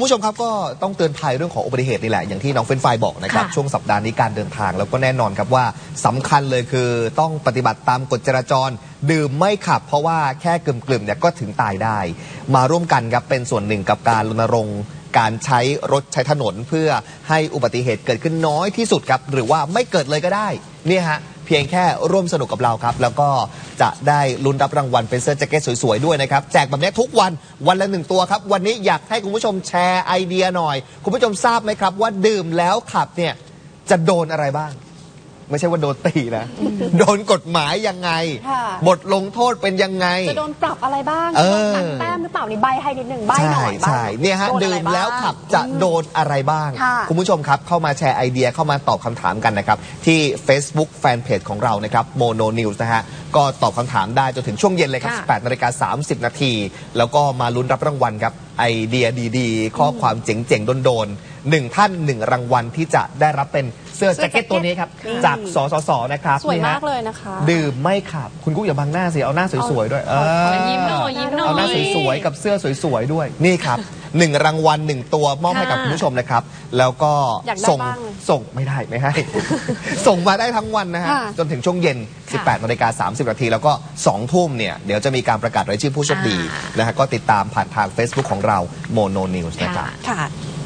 คุณผู้ชมครับก็ต้องเตือนภัยเรื่องของอุบัติเหตุนี่แหละ อย่างที่น้องเฟรนไฟบอกนะครับ ค่ะช่วงสัปดาห์นี้การเดินทาง แล้วก็แน่นอนครับว่าสำคัญเลยคือต้องปฏิบัติตามกฎจราจร ดื่มไม่ขับ เพราะว่าแค่กลุ่มๆเนี่ยก็ถึงตายได้ มาร่วมกันครับเป็นส่วนหนึ่งกับการรณรงค์ การใช้รถใช้ถนนเพื่อให้อุบัติเหตุเกิดขึ้นน้อยที่สุดครับ หรือว่าไม่เกิดเลยก็ได้เนี่ยฮะเพียงแค่ร่วมสนุกกับเราครับ แล้วก็จะได้ลุ้นรับรางวัลเป็นเสื้อแจ็คเก็ตสวยๆด้วยนะครับแจกแบบนี้ทุกวันวันละหนึ่งตัวครับ วันนี้อยากให้คุณผู้ชมแชร์ไอเดียหน่อย คุณผู้ชมทราบไหมครับ ว่าดื่มแล้วขับเนี่ยจะโดนอะไรบ้าง ไม่ใช่ว่าโดนตีนะ โดนกฎหมายยังไง ค่ะ บทลงโทษเป็นยังไง จะโดนปรับอะไรบ้างเอโดอนหักแต้มหรือเปล่านี่ใบให้นิดหนึ่งใบหใช่น่อยใช่เนี่ยฮะโดนดื่อะไรมแล้วบ้างขับจะโดนอะไรบ้าง ค่ะ คุณผู้ชมครับ เข้ามาแชร์ไอเดียเข้ามาตอบคำถามกันนะครับ ที่ Facebook Fanpage ของเรานะครับ Mono News นะฮะ ก็ตอบคำถามได้จนถึงช่วงเย็นเลยครับ ค่ะ 18นาฬิกา30 นาที แล้วก็มาลุ้นรับรางวัลครับ ไอเดียดีๆ ข้อความเจ๋งๆ โดนๆหนึ่งท่านหนึ่งรางวัลที่จะได้รับเป็นเสื้อเสื้แจ็อคเก็ตตัวนี้ครับนี่จากสสสนะครับสวยนี่ฮะมากเลยนะคะ ดื่มไม่ขับคุณกุ๊กอย่าบังหน้าสิ เอาหน้าสวยๆด้วย เออยิ้มหน่อยยิ้มหน่อยเอาหน้าสวยๆกับเสื้อสวยๆด้วยนี่ครับหนึ่งรางวัลหนึ่งตัวมอบให้กับค่ะคุณผู้ชมนะครับ แล้วก็อยากได้ส่งบ้างส่งไม่ได้ไม่ให้ ส่งมาได้ทั้งวันนะฮะค่ะจนถึงช่วงเย็น 18นาฬิกา30นาทีแล้วก็ 2 ทุ่มเนี่ย เดี๋ยวจะมีการประกาศรายชื่อผู้โชคดีอ่านนะฮะก็ติดตามผ่านทาง Facebook ของเรา Mono News นะครับค่ะ